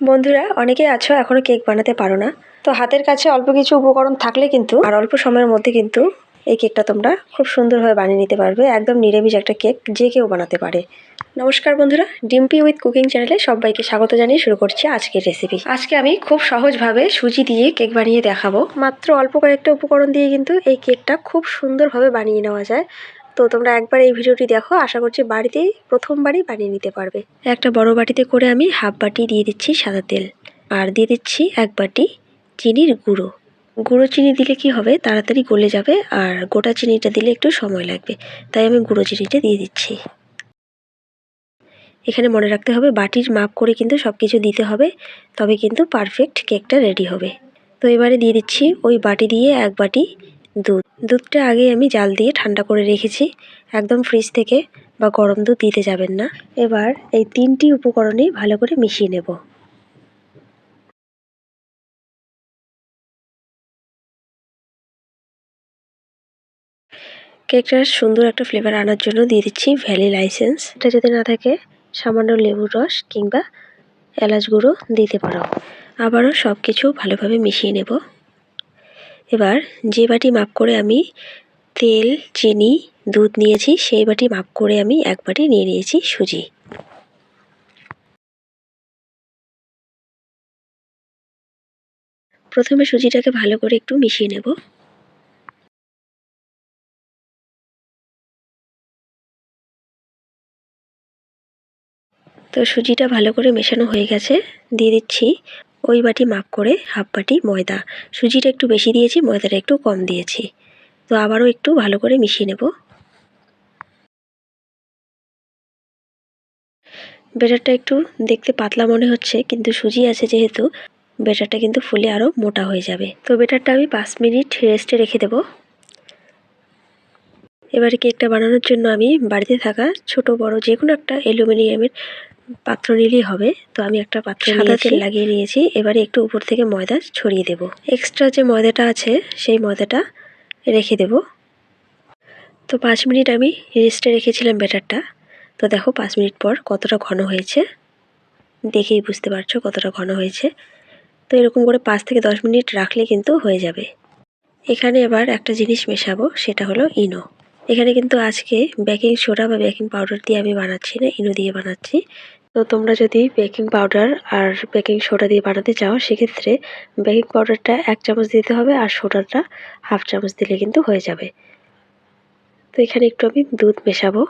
বন্ধুরা অনেকেই আছো, এখনও কেক বানাতে পারো না। তো হাতের কাছে অল্প কিছু উপকরণ থাকলে কিন্তু, আর অল্প সময়ের মধ্যে কিন্তু এই কেকটা তোমরা খুব সুন্দরভাবে বানিয়ে নিতে পারবে। একদম নিরামিষ একটা কেক যে কেউ বানাতে পারে। নমস্কার বন্ধুরা, ডিম্পি উইথ কুকিং চ্যানেলে সবাইকে স্বাগত জানিয়ে শুরু করছি আজকের রেসিপি আজকে আমি খুব সহজভাবে সুজি দিয়ে কেক বানিয়ে দেখাবো। মাত্র অল্প কয়েকটা উপকরণ দিয়ে কিন্তু এই কেকটা খুব সুন্দরভাবে বানিয়ে নেওয়া যায়। তো তোমরা একবার এই ভিডিওটি দেখো। আশা করছি বাড়িতেই প্রথমবারই বানিয়ে নিতে পারবে। একটা বড় বাটিতে করে আমি হাফ বাটি দিয়ে দিচ্ছি সাদা তেল। আর দিয়ে দিচ্ছি এক বাটি চিনির গুঁড়ো। গুঁড়ো চিনি দিলে কি হবে? তাড়াতাড়ি গলে যাবে আর গোটা চিনিটা দিলে একটু সময় লাগবে। তাই আমি গুঁড়ো চিনিটা দিয়ে দিচ্ছি। এখানে মনে রাখতে হবে, বাটির মাপ করে কিন্তু সব কিছু দিতে হবে, তবে কিন্তু পারফেক্ট কেকটা রেডি হবে। তো এবারে দিয়ে দিচ্ছি ওই বাটি দিয়ে এক বাটি দুধ। দুধটা আগে আমি জাল দিয়ে ঠান্ডা করে রেখেছি, একদম ফ্রিজ থেকে, বা গরম দুধ দিতে যাবেন না। এবার এই তিনটি উপকরণই ভালো করে মিশিয়ে নেব। কেকটার সুন্দর একটা ফ্লেভার আনার জন্য দিয়ে দিচ্ছি ভ্যালি লাইসেন্স। এটা যদি না থাকে, সামান্য লেবুর রস কিংবা এলাচ গুঁড়ো দিতে পারো। আবারও সব কিছু ভালোভাবে মিশিয়ে নেব। এবার যে বাটি মাপ করে আমি তেল, চিনি, দুধ নিয়েছি, সেই বাটি মাপ করে আমি এক বাটি নিয়ে নিয়েছি সুজি। প্রথমে সুজিটাকে ভালো করে একটু মিশিয়ে নেব। তো সুজিটা ভালো করে মেশানো হয়ে গেছে, দিয়ে দিচ্ছি ওই বাটি মাপ করে হাফ বাটি ময়দা। সুজিটা একটু বেশি দিয়েছি, ময়দাটা একটু কম দিয়েছি। তো আবারও একটু ভালো করে মিশিয়ে নেব। বেটারটা একটু দেখতে পাতলা মনে হচ্ছে, কিন্তু সুজি আছে যেহেতু বেটারটা কিন্তু ফুলে আরও মোটা হয়ে যাবে। তো বেটারটা আমি পাঁচ মিনিট রেস্টে রেখে দেব। এবারে কেকটা বানানোর জন্য আমি বাড়িতে থাকা ছোট বড় যে কোনো একটা অ্যালুমিনিয়ামের পাত্র নিলেই হবে। তো আমি একটা পাত্র সাদা তেল লাগিয়ে নিয়েছি। এবারে একটু উপর থেকে ময়দা ছড়িয়ে দেব। এক্সট্রা যে ময়দাটা আছে সেই ময়দাটা রেখে দেব। তো পাঁচ মিনিট আমি রেস্টে রেখেছিলাম ব্যাটারটা। তো দেখো পাঁচ মিনিট পর কতটা ঘন হয়েছে। দেখেই বুঝতে পারছ কতটা ঘন হয়েছে। তো এরকম করে পাঁচ থেকে দশ মিনিট রাখলে কিন্তু হয়ে যাবে। এখানে এবার একটা জিনিস মেশাবো সেটা হলো ইনো। এখানে কিন্তু আজকে বেকিং সোডা বা বেকিং পাউডার দিয়ে আমি বানাচ্ছি না ইনো দিয়ে বানাচ্ছি। তো তোমরা যদি বেকিং পাউডার আর বেকিং সোডা দিয়ে বানাতে চাও, সেক্ষেত্রে বেকিং পাউডারটা এক চামচ দিতে হবে আর সোডাটা হাফ চামচ দিলে কিন্তু হয়ে যাবে। তো এখানে একটু আমি দুধ মেশাবো।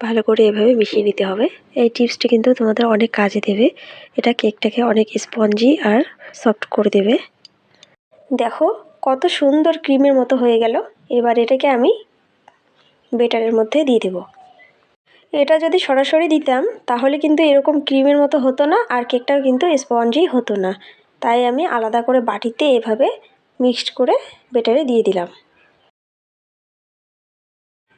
ভালো করে এভাবে মিশিয়ে নিতে হবে। এই টিপসটি কিন্তু তোমাদের অনেক কাজে দেবে। এটা কেকটাকে অনেক স্পঞ্জি আর সফট করে দেবে। দেখো, কত সুন্দর ক্রিমের মতো হয়ে গেল। এবার এটাকে আমি বেটারের মধ্যে দিয়ে দেবো। এটা যদি সরাসরি দিতাম, তাহলে কিন্তু এরকম ক্রিমের মতো হতো না আর কেকটাও কিন্তু স্পঞ্জি হতো না। তাই আমি আলাদা করে বাটিতে এভাবে মিক্সড করে বেটারে দিয়ে দিলাম।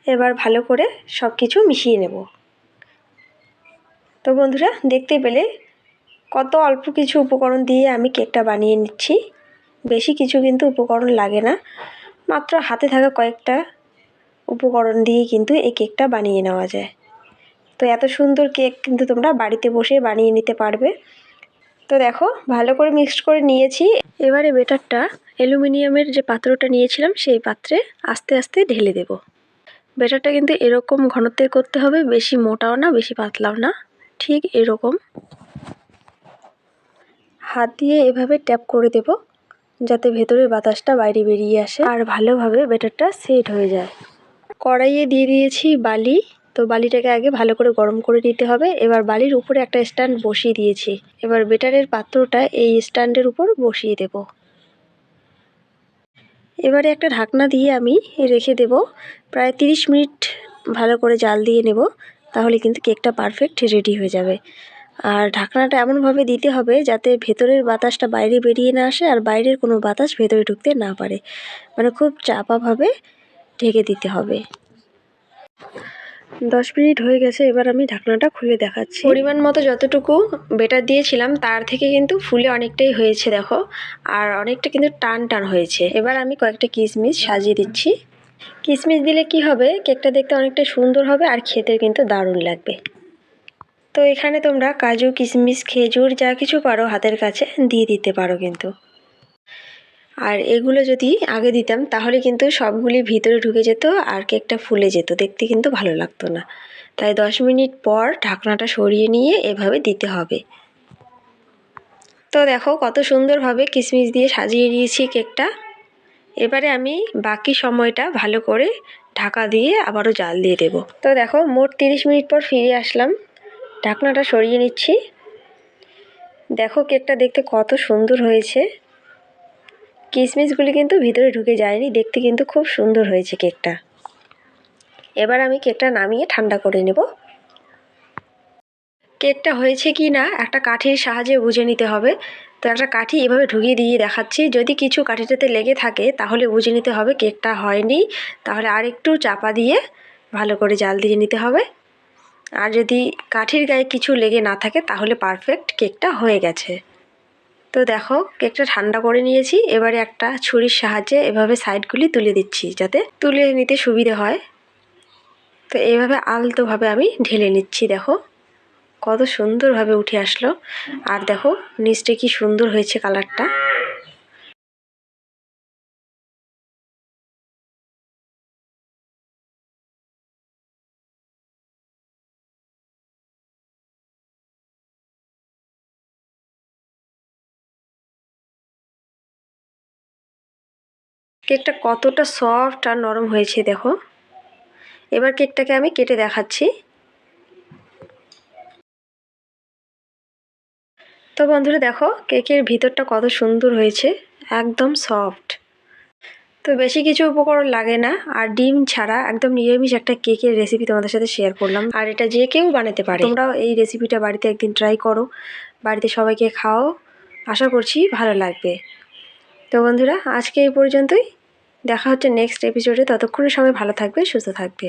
এবার ভালো করে সব কিছু মিশিয়ে নেব। তো বন্ধুরা, দেখতে পেলে কত অল্প কিছু উপকরণ দিয়ে আমি কেকটা বানিয়ে নিচ্ছি। বেশি কিছু কিন্তু উপকরণ লাগে না। মাত্র হাতে থাকা কয়েকটা উপকরণ দিয়ে কিন্তু এই কেকটা বানিয়ে নেওয়া যায়। তো এত সুন্দর কেক কিন্তু তোমরা বাড়িতে বসে বানিয়ে নিতে পারবে। তো দেখো, ভালো করে মিক্সড করে নিয়েছি। এবারে বেটারটা অ্যালুমিনিয়ামের যে পাত্রটা নিয়েছিলাম, সেই পাত্রে আস্তে আস্তে ঢেলে দেব। বেটারটা কিন্তু এরকম ঘনত্বের করতে হবে, বেশি মোটাও না, বেশি পাতলাও না, ঠিক এরকম। হাত দিয়ে এভাবে ট্যাপ করে দেব, যাতে ভেতরের বাতাসটা বাইরে বেরিয়ে আসে আর ভালোভাবে বেটারটা সেট হয়ে যায়। কড়াইয়ে দিয়ে দিয়েছি বালি তো বালিটাকে আগে ভালো করে গরম করে নিতে হবে। এবার বালির উপরে একটা স্ট্যান্ড বসিয়ে দিয়েছি। এবার বেটারের পাত্রটা এই স্ট্যান্ডের উপর বসিয়ে দেব। এবারে একটা ঢাকনা দিয়ে আমি রেখে দেব। প্রায় তিরিশ মিনিট ভালো করে জাল দিয়ে নেব, তাহলে কিন্তু কেকটা পারফেক্ট রেডি হয়ে যাবে। আর ঢাকনাটা এমনভাবে দিতে হবে যাতে ভেতরের বাতাসটা বাইরে বেরিয়ে না আসে আর বাইরের কোনো বাতাস ভেতরে ঢুকতে না পারে। মানে খুব চাপাভাবে ঢেকে দিতে হবে। দশ মিনিট হয়ে গেছে, এবার আমি ঢাকনাটা খুলে দেখাচ্ছি। পরিমাণ মতো যতটুকু বেটার দিয়েছিলাম, তার থেকে কিন্তু ফুলে অনেকটাই হয়েছে, দেখো। আর অনেকটা কিন্তু টান টান হয়েছে। এবার আমি কয়েকটা কিশমিশ সাজিয়ে দিচ্ছি। কিশমিশ দিলে কি হবে? কেকটা দেখতে অনেকটা সুন্দর হবে আর খেতে কিন্তু দারুণ লাগবে। তো এখানে তোমরা কাজু কিশমিশ খেজুর, যা কিছু পারো হাতের কাছে দিয়ে দিতে পারো কিন্তু। আর এগুলো যদি আগে দিতাম, তাহলে কিন্তু সবগুলি ভিতরে ঢুকে যেত আর কেকটা ফুলে যেত। দেখতে কিন্তু ভালো লাগতো না। তাই দশ মিনিট পর ঢাকনাটা সরিয়ে নিয়ে এভাবে দিতে হবে। তো দেখো কত সুন্দরভাবে কিশমিশ দিয়ে সাজিয়ে নিয়েছি কেকটা। এবারে আমি বাকি সময়টা ভালো করে ঢাকা দিয়ে আবারও জাল দিয়ে দেব। তো দেখো মোট তিরিশ মিনিট পর ফিরে আসলাম। ঢাকনাটা সরিয়ে নিচ্ছি। দেখো কেকটা দেখতে কত সুন্দর হয়েছে। কিশমিশগুলি কিন্তু ভিতরে ঢুকে যায়নি। দেখতে কিন্তু খুব সুন্দর হয়েছে কেকটা। এবার আমি কেকটা নামিয়ে ঠান্ডা করে নেব। কেকটা হয়েছে কি না, একটা কাঠির সাহায্যে বুঝে নিতে হবে। তো একটা কাঠি এভাবে ঢুকিয়ে দিয়ে দেখাচ্ছি। যদি কিছু কাঠিটাতে লেগে থাকে, তাহলে বুঝে নিতে হবে কেকটা হয়নি। তাহলে আর একটু চাপা দিয়ে ভালো করে জাল দিয়ে নিতে হবে। আর যদি কাঠির গায়ে কিছু লেগে না থাকে, তাহলে পারফেক্ট কেকটা হয়ে গেছে। তো দেখো, কেকটা ঠান্ডা করে নিয়েছি। এবারে একটা ছুরির সাহায্যে এভাবে সাইডগুলি তুলে দিচ্ছি যাতে তুলে নিতে সুবিধে হয়। তো এইভাবে আলতোভাবে আমি ঢেলে নিচ্ছি, দেখো। কত সুন্দরভাবে উঠে আসলো। আর দেখো, নিচটা কি সুন্দর হয়েছে কালারটা। কেকটা কতটা সফট আর নরম হয়েছে দেখো। এবার কেকটাকে আমি কেটে দেখাচ্ছি। তো বন্ধুরা দেখো, কেকের ভিতরটা কত সুন্দর হয়েছে, একদম সফট তো বেশি কিছু উপকরণ লাগে না, আর ডিম ছাড়া একদম নিরামিষ একটা কেকের রেসিপি তোমাদের সাথে শেয়ার করলাম। আর এটা যে কেউ বানাতে পারে, তোমরাও এই রেসিপিটা বাড়িতে একদিন ট্রাই করো। বাড়িতে সবাইকে খাও। আশা করছি ভালো লাগবে। তো বন্ধুরা, আজকে এই পর্যন্তই। দেখা হচ্ছে নেক্সট এপিসোডে ততক্ষণে সবাই ভালো থাকবে সুস্থ থাকবে।